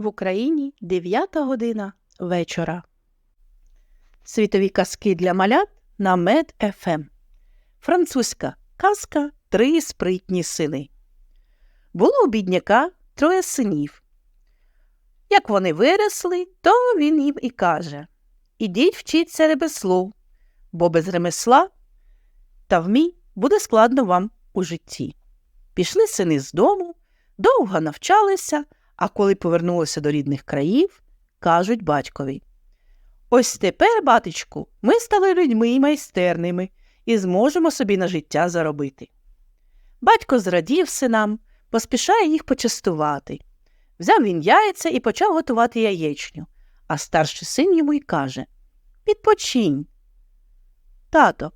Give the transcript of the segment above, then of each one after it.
В Україні 9 година вечора. Світові казки для малят на Мед ФМ. Французька казка Три спритні сини. Було у бідняка троє синів. Як вони виросли, то він їм і каже Ідіть вчіться ремеслу, бо без ремесла та вмій буде складно вам у житті. Пішли сини з дому, довго навчалися, а коли повернулися до рідних країв, кажуть батькові. Ось тепер, батечку, ми стали людьми і майстерними і зможемо собі на життя заробити. Батько зрадів синам, поспішає їх почастувати. Взяв він яйця і почав готувати яєчню, а старший син йому й каже Підпочинь. Тато,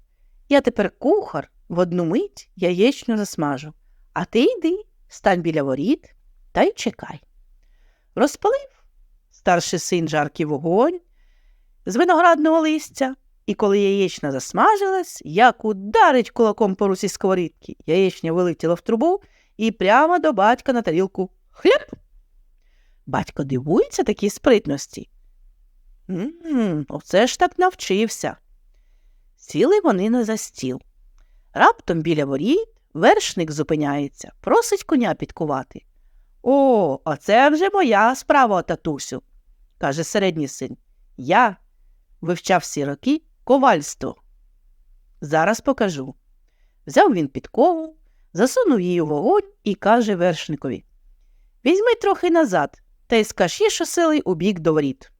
я тепер кухар, в одну мить яєчню засмажу, а ти йди, стань біля воріт та й чекай. Розпалив старший син жаркий вогонь з виноградного листя, і коли яєчня засмажилась, як ударить кулаком по русі сковорідки, яєчня вилетіла в трубу і прямо до батька на тарілку хляб. Батько дивується такій спритності. М, оце ж так навчився. Сіли вони на за стіл. Раптом біля воріт вершник зупиняється, просить коня підкувати. О, оце вже моя справа, татусю, каже середній син. Я вивчав всі роки ковальство. Зараз покажу. Взяв він підкову, засунув її у вогонь і каже вершникові Візьми трохи назад та й скажи щосили у бік до воріт.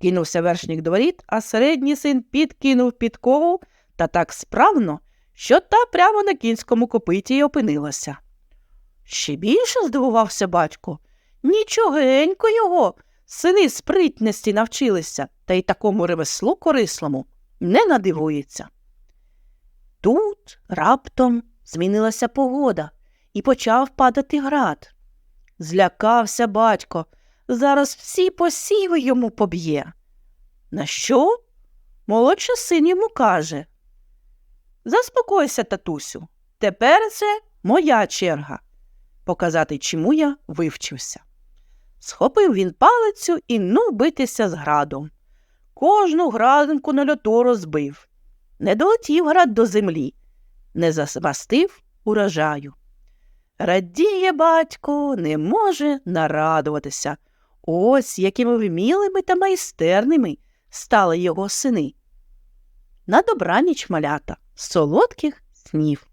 Кинувся вершник до воріт, а середній син підкинув підкову та так справно, що та прямо на кінському копиті й опинилася. Ще більше здивувався батько. Нічогенько його, сини спритності навчилися, та й такому ремеслу корислому не надивується. Тут раптом змінилася погода і почав падати град. Злякався батько, зараз всі посіви йому поб'є. На що? Молодший син йому каже. Заспокойся, татусю, тепер це моя черга показати, чому я вивчився. Схопив він палицю і ну битися з градом. Кожну градинку на льоту розбив. Не долетів град до землі, не засмастив урожаю. Радіє батько, не може нарадуватися. Ось якими вмілими та майстерними стали його сини. На добраніч малята, солодких снів.